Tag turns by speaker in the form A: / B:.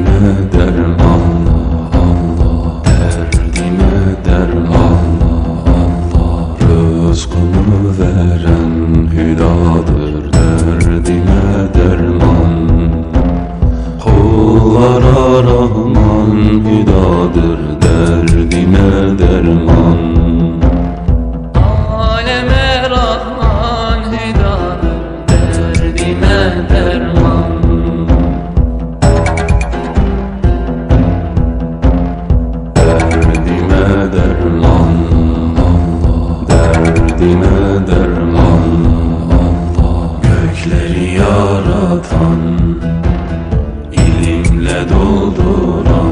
A: Derdime derman Allah Derdime derman Allah Rızkımı veren hüdadır. Derdime derman Kullara Rahman hüdadır Derdime derman Derdime derman Allah Gökleri yaratan ilimle dolduran